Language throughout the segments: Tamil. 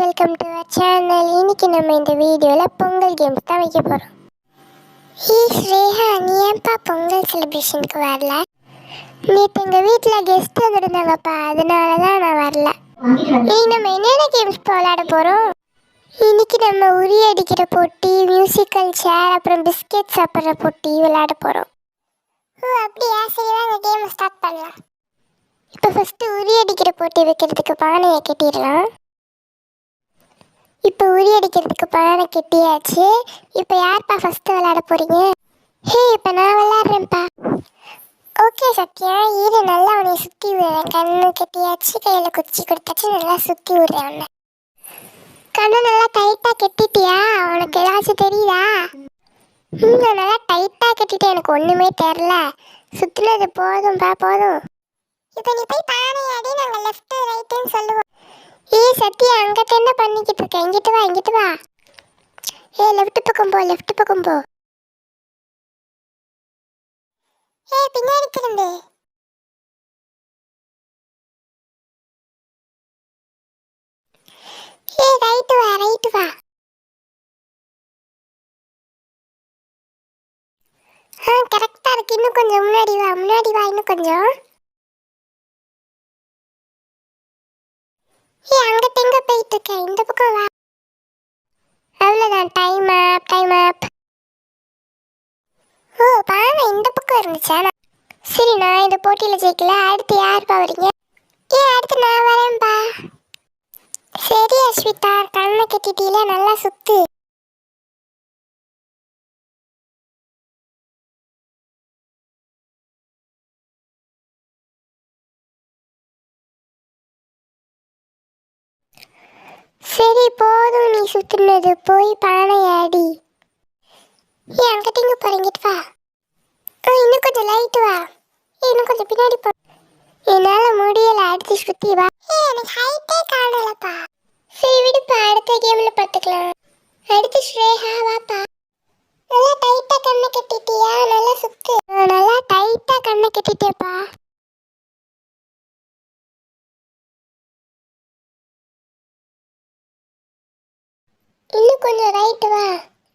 வெல்கம் டு அவர் சேனல் இன்னைக்கு நம்ம இந்த வீடியோவில் பொங்கல் கேம்ஸ் தான் வைக்க போகிறோம் ஹீ ஸ்ரேஹா நீ ஏன்ப்பா பொங்கல் செலிப்ரேஷனுக்கு வரல? நேற்று எங்கள் வீட்டில் கெஸ்ட் வந்துருந்தாங்கப்பா அதனால தான் நான் வரல. இன்னைக்கு நம்ம என்னென்ன கேம்ஸ் விளையாட போகிறோம் இன்னைக்கு நம்ம உரி அடிக்கிற போட்டி மியூசிக்கல் சேர் அப்புறம் பிஸ்கெட் சாப்பிட்ற போட்டி விளையாட போகிறோம் ஓ அப்படியா? சரி வாங்க கேமை ஸ்டார்ட் பண்ணலாம். இப்போ ஃபஸ்ட்டு உரி அடிக்கிற போட்டி வைக்கிறதுக்கு பானையை கட்டிடலாம். இப்போ உரி அடிக்கிறதுக்கு பானை கட்டியாச்சு. இப்போ யார்ப்பா ஃபஸ்ட்டு விளையாட போகிறீங்க ஹே இப்போ நான் விளையாடுறேன்ப்பா. ஓகே சத்யா இரு நல்லா அவனை சுற்றி விடுறேன். கண்ணு கெட்டியாச்சு கையில் குச்சி கொடுத்தாச்சு நல்லா சுற்றி விடுறேன் அவனை கண்ணு நல்லா டைட்டாக கட்டிட்டியா? உனக்கு ஏதாச்சும் தெரியுதா? ம் நான் நல்லா டைட்டாக கட்டிட்டேன். எனக்கு ஒன்றுமே தெரில சுற்றுனது போதும்பா போதும். இப்போ நீ போய் பானை அடி நாங்கள் லெஃப்ட்டு ரைட்டுன்னு சொல்லுவோம். ஏய் சத்யா அங்கே என்ன பண்ணிக்கிட்டு இருக்க? இங்கிட்டு வா இங்கிட்டு வா. ஏ லெஃப்ட் பக்கம் போ லெஃப்ட் பக்கம் போ. ஏ பின்னாடி திரும்பு ஏ ரைட்டு வா ரைட்டு வா. ஆ கரெக்டாக இருக்கு. இன்னும் கொஞ்சம் முன்னாடி வா முன்னாடி வா இன்னும் கொஞ்சம். ஏய் அங்கிட்ட எங்க போயிட்டு இருக்க இந்த பக்கம் வா. அவ்வளோதான் டைம் ஆப் டைம் அப் ஓ பானை இந்த பக்கம் இருந்துச்சா? சரி நான் இந்த போட்டியில் ஜெயிக்கல. அடுத்து யாருப்பா வரீங்க? ஏ அடுத்து நான் வரேன்ப்பா சரி அஸ்விதா. கண்ணை கட்டிட்டீல. நல்லா சுத்து. சரி போதும். நீ சுத்துனது. போய் பானை ஆடி ஏ அங்கிட்ட போறீங்கிட்டு வா. ஆ, இன்னும் கொஞ்சம் லைட் வா. இன்னும் கொஞ்சம் பின்னாடி போ. என்னால முடியல. அடுத்து சுத்தி வா. ஏ எனக்கு ஹைட்டே காணலப்பா. சரி விடுப்பா. அடுத்த கேம்ல பாத்துக்கலாம். அடுத்து ஸ்ரேஹா வாப்பா. இன்னும் கொஞ்சம் ரைட்டு வா?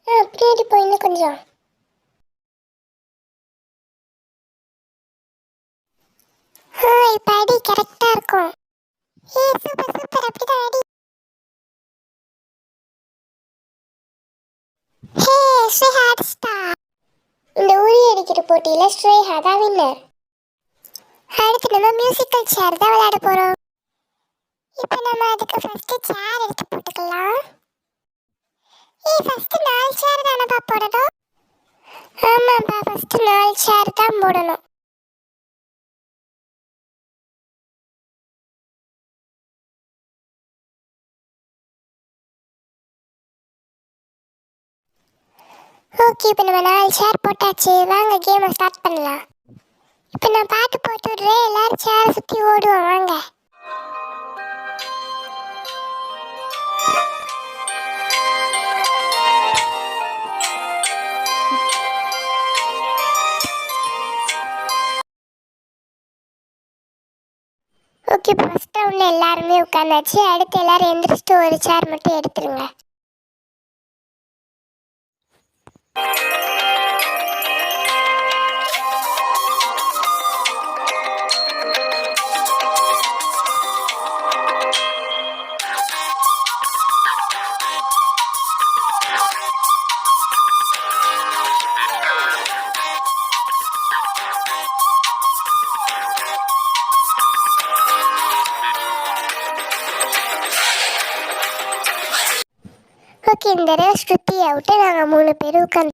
ஆ பின்னாடி போ இன்னும் கொஞ்சம். ஆ இப்போ அடி கரெக்டாக இருக்கும். ஏ சூப்பர் சூப்பர் அப்படிதான் அடி. ஹே ஸ்ரேஹா அடிச்சிட்டா? இந்த உரி அடிக்கிற போட்டியில் ஸ்ரேஹா தான் வின்னர் அடுத்து நம்ம மியூசிக்கல் சேர் தான் விளையாட போகிறோம் இப்போ நம்ம அதுக்கு ஃபஸ்ட்டு சேர் எடுத்து போட்டுக்கலாம். ஏ ஃபர்ஸ்ட் நாலு சேர் தானப்பா போடணும்? ஆமாப்பா ஃபர்ஸ்ட் நாலு சேர் தான் போடணும். ஓகே இப்போ நம்ம நாலு சேர் போட்டாச்சு. வாங்க கேமை ஸ்டார்ட் பண்ணலாம். இப்போ நான் பாட்டு போட்டு விடுறேன். எல்லாரும் சேரை சுற்றி ஓடுவோம். வாங்க. ஓகே ஃபஸ்ட் ரவுண்டில் எல்லாருமே உட்காந்தாச்சு. அடுத்து எல்லாரும் எந்திரிச்சிட்டு ஒரு சேர் மட்டும் எடுத்துருங்க. இந்த தடவை விட்டு அவுட்டு நாங்கள் மூணு பேர் உட்காந்து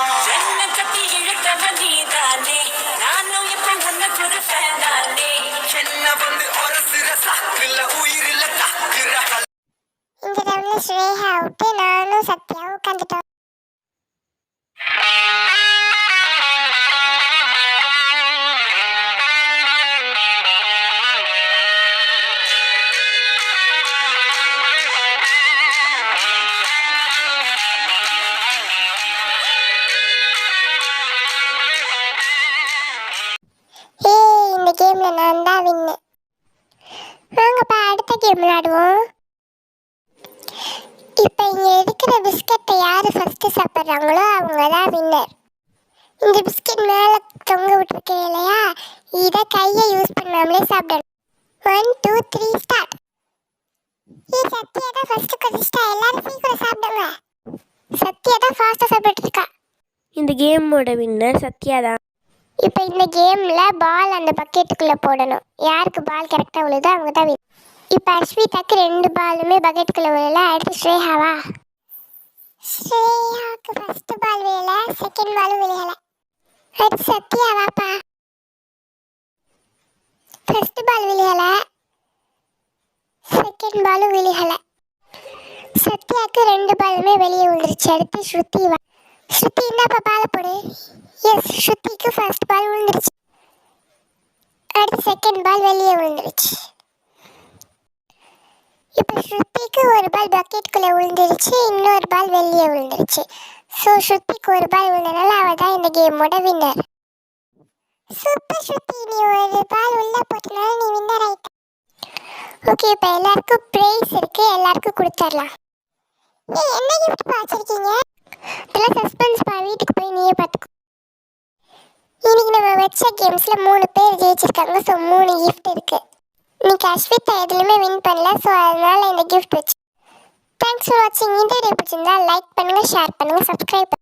இந்த டைம்ல விட்டு நானும் சத்யாவும் உட்காந்துட்டோம் ஏய் கேம்ல நான் தான் வின்னு வாங்கப்பா அடுத்த கேம் விளையாடுவோம். இப்போ இங்க இருக்கிற பிஸ்கட்டை யார் ஃபர்ஸ்ட் சாப்பிட்றாங்களோ அவங்க தான் வின்னர் இந்த பிஸ்கட் மேலே தொங்க விட்டுருக்கேன் இல்லையா இதை கையை யூஸ் பண்ணாமலே சாப்பிடணும். ஒன் டூ த்ரீ ஸ்டார்ட் ஏ சத்யா தான் ஃபர்ஸ்ட் குதிச்சிட்டா எல்லாரும் சீக்கிரம் சாப்பிடுங்க. சத்யா தான் ஃபாஸ்ட்டாக சாப்பிட்டு இருக்கா. இந்த கேமோட வின்னர் சத்யா தான். இப்போ இந்த கேமில் பால் அந்த பக்கெட்டுக்குள்ளே போடணும். யாருக்கு பால் கரெக்டாக விழுதோ அவங்க தான். இப்போ அஸ்விதாக்கு ரெண்டு பாலுமே பக்கெட்டுக்குள்ள விழல அடுத்து ஸ்ரேஹாவா ஸ்ரேயாவுக்கு ஃபர்ஸ்ட் பால் விழல செகண்ட் பாலும் விழல அடுத்து சத்யாவாப்பா. ஃபர்ஸ்ட் பால் விழல செகண்ட் பாலும் விழல சத்யாவுக்கு ரெண்டு பாலுமே வெளியே விழுந்துருச்சு அடுத்து ஸ்ருதி வா ஸ்ருதி இந்தாப்பா பாலை போடு. எஸ் ஸ்ருதிக்கு ஃபர்ஸ்ட் பால் விழுந்துருச்சு. அடுத்து செகண்ட் பால் வெளியே விழுந்துருச்சு. இப்போ ஸ்ருதிக்கு ஒரு பால் பக்கெட்டுக்குள்ளே விழுந்துருச்சு இன்னொரு பால் வெளியே விழுந்துருச்சு. ஸோ ஸ்ருதிக்கு ஒரு பால் விழுந்தனால அவள் தான் இந்த கேமோட வின்னர் சூப்பர் ஸ்ருதி நீ ஒரு பால் உள்ள போட்டனால நீ வின்னர் ஆயிட்ட. ஓகே இப்போ எல்லாருக்கும் ப்ரைஸ் இருக்கு எல்லாருக்கும் கொடுத்துடலாம். ஏ என்ன கிஃப்ட் வச்சிருக்கீங்க? இதெல்லாம் சஸ்பென்ஸ் பா வீட்டுக்கு போய் நீயே பார்த்துக்கோ. இன்னைக்கு நம்ம வச்ச கேம்ஸ்ல மூணு பேர் ஜெயிச்சிருக்காங்க ஸோ மூணு கிஃப்ட் இருக்கு. இன்னைக்கு அஸ்விதா எதுலையுமே வின் பண்ணல ஸோ அதனால இந்த கிஃப்ட் வச்சு. தேங்க்ஸ் ஃபார் வாட்சிங் இந்த வீடியோ பிடிச்சிருந்தா லைக் பண்ணுங்கள் ஷேர் பண்ணுங்கள் சப்ஸ்கிரைப்